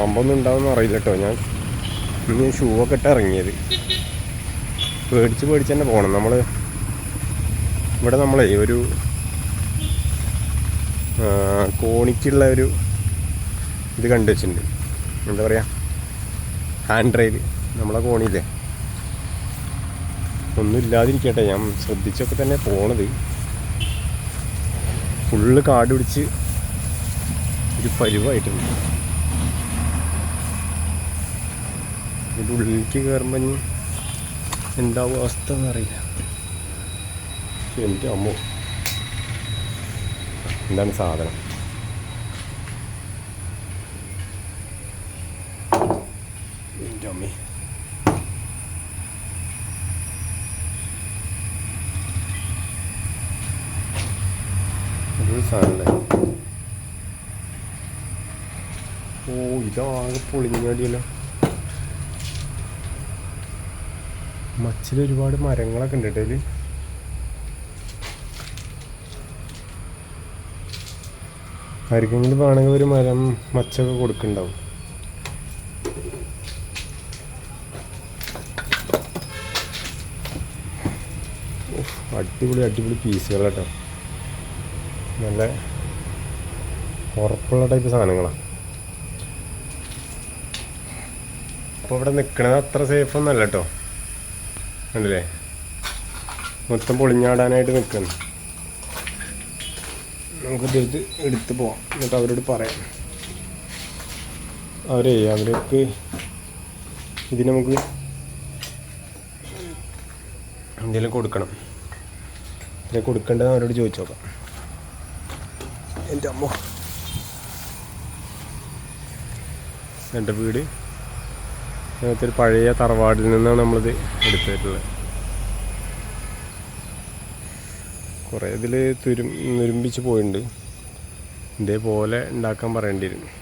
പാമ്പൊന്നും ഉണ്ടാവുമെന്ന് അറിയില്ല കേട്ടോ ഞാൻ. ഇന്ന് ഷൂ ഒക്കെ ഇട്ട് ഇറങ്ങിയത്. പേടിച്ച് പേടിച്ച് തന്നെ പോകണം നമ്മൾ ഇവിടെ നമ്മളെ ഒരു കോണിക്കുള്ള ഒരു ഇത് കണ്ടു വെച്ചിട്ടുണ്ട്. എന്താ പറയുക ഹാൻഡ് റെയിൽ നമ്മളെ കോണിയില്ലേ? ഒന്നും ഇല്ലാതിരിക്കട്ടെ. ഞാൻ ശ്രദ്ധിച്ചൊക്കെ തന്നെ പോണത്. ഫുള്ള് കാട് പിടിച്ച് ഒരു പരുവായിട്ടുണ്ട്. ഇതിന്റെ ഉള്ളിലേക്ക് കയറുമ്പോൾ ഇനി എന്താവും അവസ്ഥ എന്നറിയില്ല. എന്റെ അമ്മോ. എന്താണ് സാധനം? എന്റെ അമ്മേ. ഒരു ഓ ഇതാകെ പൊളിഞ്ഞടിയല്ലോ. മച്ചിൽ ഒരുപാട് മരങ്ങളൊക്കെ ഉണ്ട് കേട്ടോ ഇതിൽ. ആർക്കെങ്കിലും വേണമെങ്കിൽ ഒരു മരം മച്ചൊക്കെ കൊടുക്കുന്നുണ്ടാവും അടിപൊളി അടിപൊളി പീസുകൾ കേട്ടോ. നല്ല ഉറപ്പുള്ള ടൈപ്പ് സാധനങ്ങളാണ് അപ്പോൾ ഇവിടെ നിൽക്കണത് അത്ര സേഫ് ഒന്നല്ല കേട്ടോ. കണ്ടില്ലേ? മൊത്തം പൊളിഞ്ഞാടാനായിട്ട് നിൽക്കുന്നു നമുക്ക് എടുത്ത് എടുത്ത് പോവാം. എന്നിട്ട് അവരോട് പറയാം. അവരെ അവർക്ക് ഇത് നമുക്ക് എന്തെങ്കിലും കൊടുക്കണം. ഇതിനെ കൊടുക്കേണ്ടത് അവരോട് ചോദിച്ചു നോക്കാം. എന്റെ അമ്മ. എന്റെ വീട് അങ്ങനത്തെ ഒരു പഴയ തറവാടിൽ നിന്നാണ് നമ്മളിത് എടുത്തിട്ടുള്ളത്. കുറേ ഇതിൽ തുരും തുരുമ്പിച്ച് പോയിട്ടുണ്ട് ഇതേപോലെ ഉണ്ടാക്കാൻ പറയേണ്ടി വരും.